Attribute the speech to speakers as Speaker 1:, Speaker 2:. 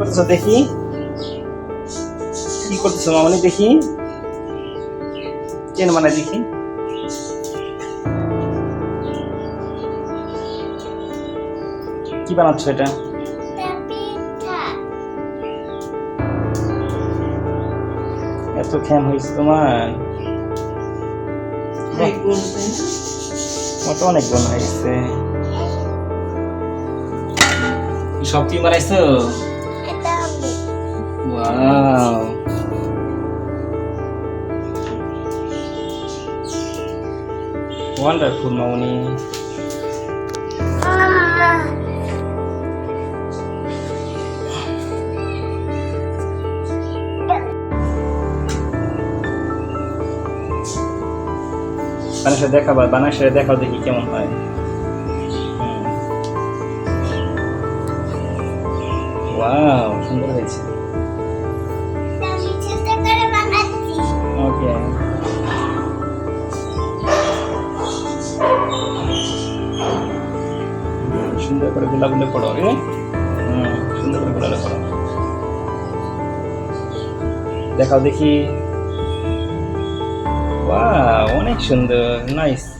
Speaker 1: করতেছো দেখি? কি করতেছো মামনি দেখি? কেন মানে দেখি? কি বানাচ্ছ এটা? এত খ্যান হয়েছে তোমার। তোমার অনেক বোন হয়েছে সব কি বানাইছো? ওয়ান্ডারফুল মামনি বানাসে দেখাবা বানাসে দেখাও দেখি কেমন হয়। ওয়াও সুন্দর হয়েছে। সুন্দর করে গোলাগুলো পড়ো রে হুম সুন্দর করে গোলাগুলো পড়ো। দেখাও দেখি। ওয়া অনেক সুন্দর নাইস।